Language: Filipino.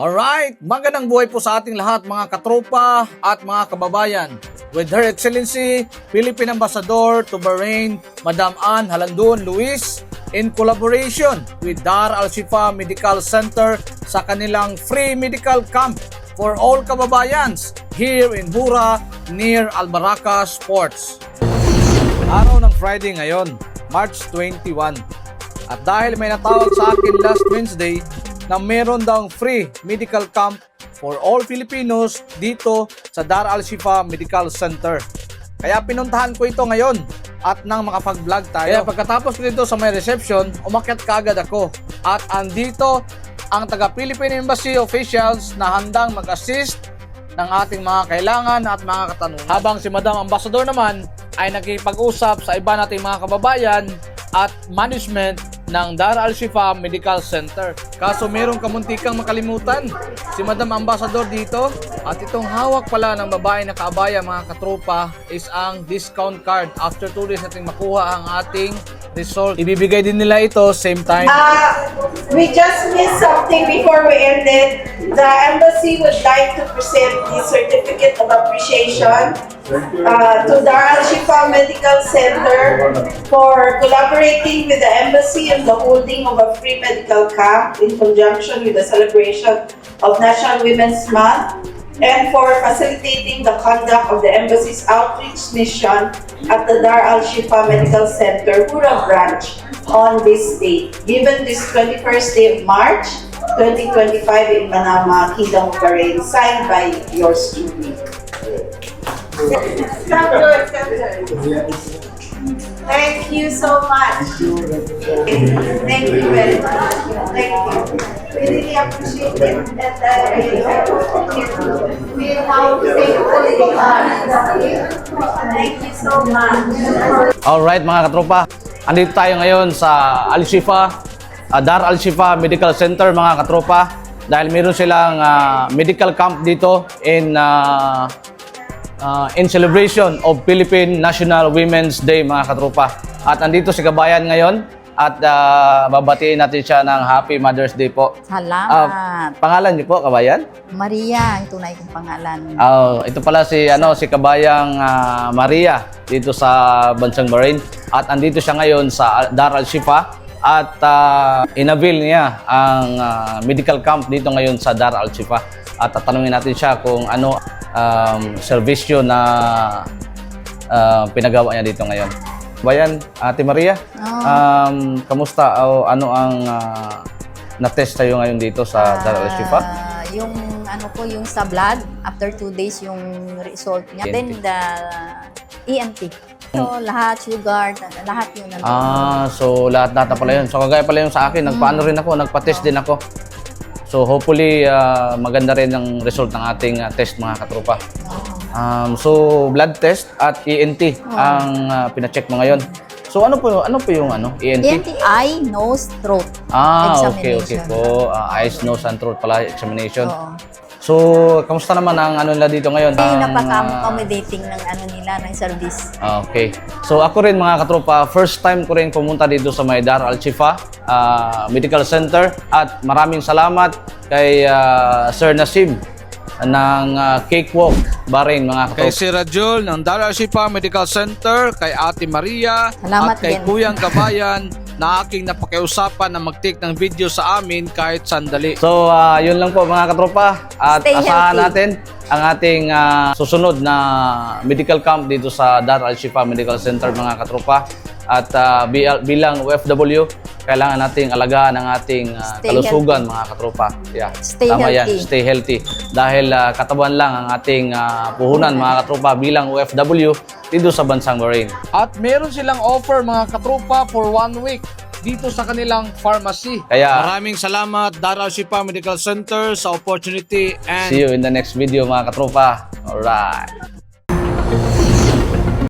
Alright, magandang buhay po sa ating lahat mga katropa at mga kababayan. With Her Excellency, Philippine Ambassador to Bahrain, Madam Ann Halandun Luis, in collaboration with Dar Al-Shifa Medical Center sa kanilang free medical camp for all kababayans here in Bura near Albaraka Sports. Araw ng Friday ngayon, March 21. At dahil may natawag sa akin last Wednesday na meron daw free medical camp for all Filipinos dito sa Dar Al-Shifa Medical Center. Kaya pinuntahan ko ito ngayon at nang makapag-vlog tayo. Kaya pagkatapos ko dito sa may reception, umakyat kagad ako. At andito ang taga Philippine Embassy officials na handang mag-assist ng ating mga kailangan at mga katanungan. Habang si Madam Ambassador naman ay nakipag-usap sa iba nating mga kababayan at management ng Dar Al-Shifa Medical Center. Kaso merong kamuntikang makalimutan si Madam Ambassador dito at itong hawak pala ng babae na kaabaya mga katropa is ang discount card after 2 days nating makuha ang ating result. Ibibigay din nila ito same time. Uh, we just missed something before we ended. The embassy would like to present the certificate of appreciation uh, to Dar Al Shifa Medical Center for collaborating with the embassy and the holding of a free medical camp in conjunction with the celebration of National Women's Month and for facilitating the conduct of the embassy's outreach mission at the Dar Al Shifa Medical Center, Hura branch, on this date, given this 21st day of March 2025 in Manama, Kingdom of Bahrain, signed by yours truly. Thank you so much. Thank you very much. Thank you. We really appreciate it. And uh, we how thankful are. Thank you so much. Alright mga katropa, andito tayo ngayon sa Al-Shifa, uh, Dar Al-Shifa Medical Center mga katropa dahil meron silang ah, medical camp dito in ah, ah, in celebration of Philippine National Women's Day mga katropa. At andito si Kabayan ngayon at ah, babatiin natin siya ng Happy Mother's Day po. Salamat. Ah, pangalan niyo po, Kabayan? Maria, ang tunay kong pangalan. Oh, ito pala si ano si Kabayang ah, Maria dito sa bansang Bahrain at andito siya ngayon sa Dar Al Shifa at uh, inavail niya ang ah, medical camp dito ngayon sa Dar Al Shifa at tatanungin natin siya kung ano um, serbisyo na ah, pinagawa niya dito ngayon. Bayan, Ate Maria, um, kamusta o ano ang ah, na-test tayo ngayon dito sa Dar Al Shifa? Ah, yung ano ko, yung sa blood, after two days yung result niya. ENT. Then the ENT. So, lahat, sugar, lahat yun. nandun. Ah, so lahat data pala yun. So kagaya pala yung sa akin, nagpaano rin ako, nagpa-test din ako. So hopefully ah, maganda rin ang result ng ating ah, test mga katropa. Um, so blood test at ENT ang ah, pina-check mo ngayon. So ano po ano po yung ano ENT? ENT, eye, nose, throat. Ah, okay, okay Examination. po. Ah, eyes, nose, and throat pala examination. Oo. So, kamusta naman ang ano nila dito ngayon? Ay, Ang, napaka-accommodating ng ano nila, ng service. Ah, Okay. So ako rin mga katropa, first time ko rin pumunta dito sa Maydar Al-Shifa ah, Medical Center at maraming salamat kay ah, Sir Nasim ng ah, Cakewalk Bahrain mga katropa. Kay Sir Rajul ng Dar Al-Shifa Medical Center, kay Ate Maria Salamat at kay din. Kuyang Kabayan na aking napakiusapan na mag-take ng video sa amin kahit sandali. So, ah, yun lang po mga katropa at Stay asahan healthy. natin ang ating ah, susunod na medical camp dito sa Dar Al-Shifa Medical Center mga katropa. At bil- bilang OFW, kailangan nating alagaan ang ating Stay kalusugan mga katropa. Yeah, Stay tama yan, healthy. stay healthy. Dahil ah, katawan lang ang ating ah, puhunan mga katropa bilang OFW dito sa bansang Bahrain. At meron silang offer mga katropa for one week dito sa kanilang pharmacy. Kaya maraming salamat Dar Al-Shifa Medical Center sa opportunity and see you in the next video mga katropa. Alright.